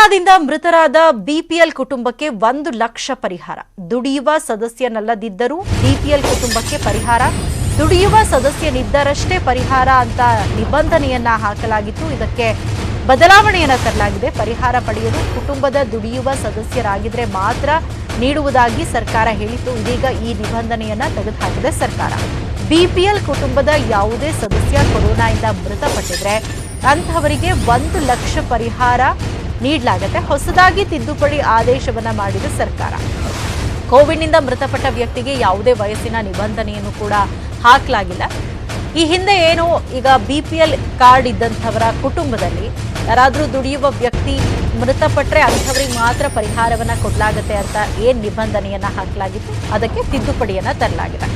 ಕೊರೋನಾದಿಂದ ಮೃತರಾದ ಬಿಪಿಎಲ್ ಕುಟುಂಬಕ್ಕೆ ಒಂದು ಲಕ್ಷ ಪರಿಹಾರ. ದುಡಿಯುವ ಸದಸ್ಯನಲ್ಲದಿದ್ದರೂ ಬಿಪಿಎಲ್ ಕುಟುಂಬಕ್ಕೆ ಪರಿಹಾರ. ದುಡಿಯುವ ಸದಸ್ಯನಿದ್ದರಷ್ಟೇ ಪರಿಹಾರ ಅಂತ ನಿಬಂಧನೆಯನ್ನ ಹಾಕಲಾಗಿತ್ತು. ಇದಕ್ಕೆ ಬದಲಾವಣೆಯನ್ನ ತರಲಾಗಿದೆ. ಪರಿಹಾರ ಪಡೆಯಲು ಕುಟುಂಬದ ದುಡಿಯುವ ಸದಸ್ಯರಾಗಿದ್ರೆ ಮಾತ್ರ ನೀಡುವುದಾಗಿ ಸರ್ಕಾರ ಹೇಳಿತ್ತು. ಇದೀಗ ಈ ನಿಬಂಧನೆಯನ್ನ ತೆಗೆದುಹಾಕಿದೆ ಸರ್ಕಾರ. ಬಿಪಿಎಲ್ ಕುಟುಂಬದ ಯಾವುದೇ ಸದಸ್ಯ ಕೊರೋನಾದಿಂದ ಮೃತಪಟ್ಟಿದ್ರೆ ಅಂಥವರಿಗೆ ಒಂದು ಲಕ್ಷ ಪರಿಹಾರ ನೀಡಲಾಗುತ್ತೆ ಹೊಸದಾಗಿ ತಿದ್ದುಪಡಿ ಆದೇಶವನ್ನ ಮಾಡಿದ ಸರ್ಕಾರ. ಕೋವಿಡ್ನಿಂದ ಮೃತಪಟ್ಟ ವ್ಯಕ್ತಿಗೆ ಯಾವುದೇ ವಯಸ್ಸಿನ ನಿಬಂಧನೆಯನ್ನು ಕೂಡ ಹಾಕಲಾಗಿಲ್ಲ. ಈ ಹಿಂದೆ ಏನು ಈಗ ಬಿ ಪಿ ಎಲ್ ಕಾರ್ಡ್ ಇದ್ದಂಥವರ ಕುಟುಂಬದಲ್ಲಿ ಯಾರಾದರೂ ದುಡಿಯುವ ವ್ಯಕ್ತಿ ಮೃತಪಟ್ಟರೆ ಅಂಥವರಿಗೆ ಮಾತ್ರ ಪರಿಹಾರವನ್ನು ಕೊಡಲಾಗುತ್ತೆ ಅಂತ ಏನು ನಿಬಂಧನೆಯನ್ನು ಹಾಕಲಾಗಿತ್ತು? ಅದಕ್ಕೆ ತಿದ್ದುಪಡಿಯನ್ನು ತರಲಾಗಿದೆ.